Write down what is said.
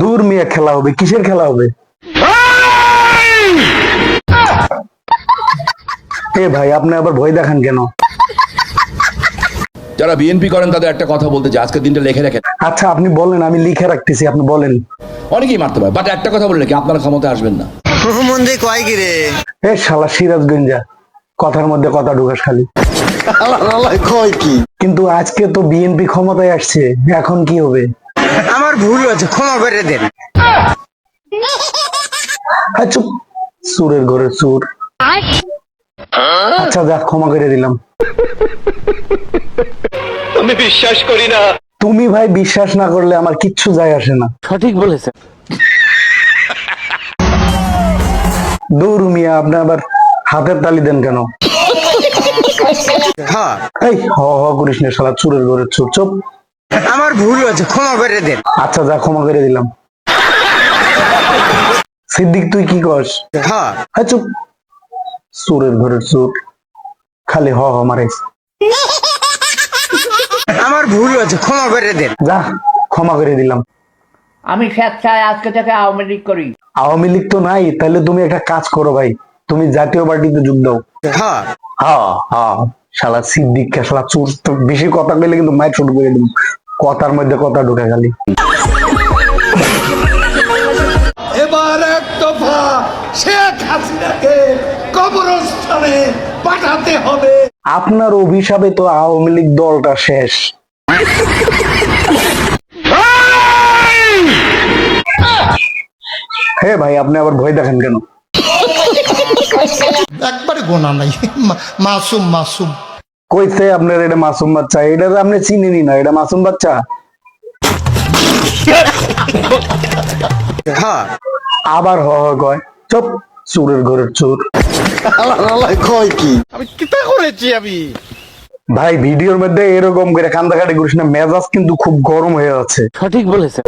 দূর মিয়া খেলা হবে কিসের খেলা হবে? এ ভাই আপনি আবার ভয় দেখান কেন? যারা বিএনপি করেন তাদের একটা কথা বলতে চাই আজকের দিনটা লিখে রাখেন। আচ্ছা আপনি বলেন আমি লিখে রাখতেছি আপনি বলেন। অনেকেই মারতে পারে বাট একটা কথা বলে কি আপনারা ক্ষমতা আসবেন না। মন্দির কয় কি রে? এ শালা সিরাজগঞ্জা কথার মধ্যে কথা ঢুকাস খালি। কয় কি? কিন্তু আজকে তো বিএনপি ক্ষমতায় আসছে এখন কি হবে? আমার ভুল হয়েছে ক্ষমা করে দেন। চুপ। সুরের ঘরে সুর। আচ্ছা ক্ষমা করে দিলাম। আমি বিশ্বাস করি না। তুমি ভাই বিশ্বাস না করলে আমার কিচ্ছু যায় আসে না। সঠিক বলেছে। দৌড় মিয়া আপনি আবার হাতের তালি দেন কেন? হ্যাঁ। এই হ হ করিস না শালা চুরের ঘরে চুর চুপ। আমার ভুল হয়েছে ক্ষমা করে দেন। আচ্ছা যা ক্ষমা করে দিলাম। সিদ্দিক তুই কি কস হ্যাঁ। হ্যাঁ চুপ। সুরের ঘরে চুর। খালি হ হ মারিস। আমার ভুল হয়েছে ক্ষমা করে দেন। যা ক্ষমা করে দিলাম। আমি স্বেচ্ছায় আজকে থেকে আওয়ামী লীগ করি। আওয়ামী লীগ তো নাই তাহলে তুমি একটা কাজ করো ভাই। তুমি জাতীয় পার্টিতে যোগ দাও। হ্যাঁ। হ্যাঁ হ্যাঁ। শালা সিদ্দিক কে শালা চুর তো বেশি কথা কইলে কিন্তু মাইক শুট করে দিব। কথার মধ্যে কথা ঢুকে খালি এবার এক দফা শেখ হাসিনাকে কবরস্থানে পাঠাতে হবে। আপনার অভিশাপে তো আওয়ামী লীগ দলটা শেষ। হে ভাই আপনি আবার ভয় দেখেন কেন? একবারে গোনা নাই। মাসুম মাসুম। কইছে আপনার এটা মাসুম বাচ্চা এটা তো আপনি চিনেনি না এটা মাসুম বাচ্চা। হ্যাঁ আবার হ হ কয় চুপ চুরের ঘরের চুর। কয় কি ভাই ভিডিওর মধ্যে এরকম করে কান্দাকাটি করিস না মেজাজ কিন্তু খুব গরম হয়ে আছে। সঠিক বলেছে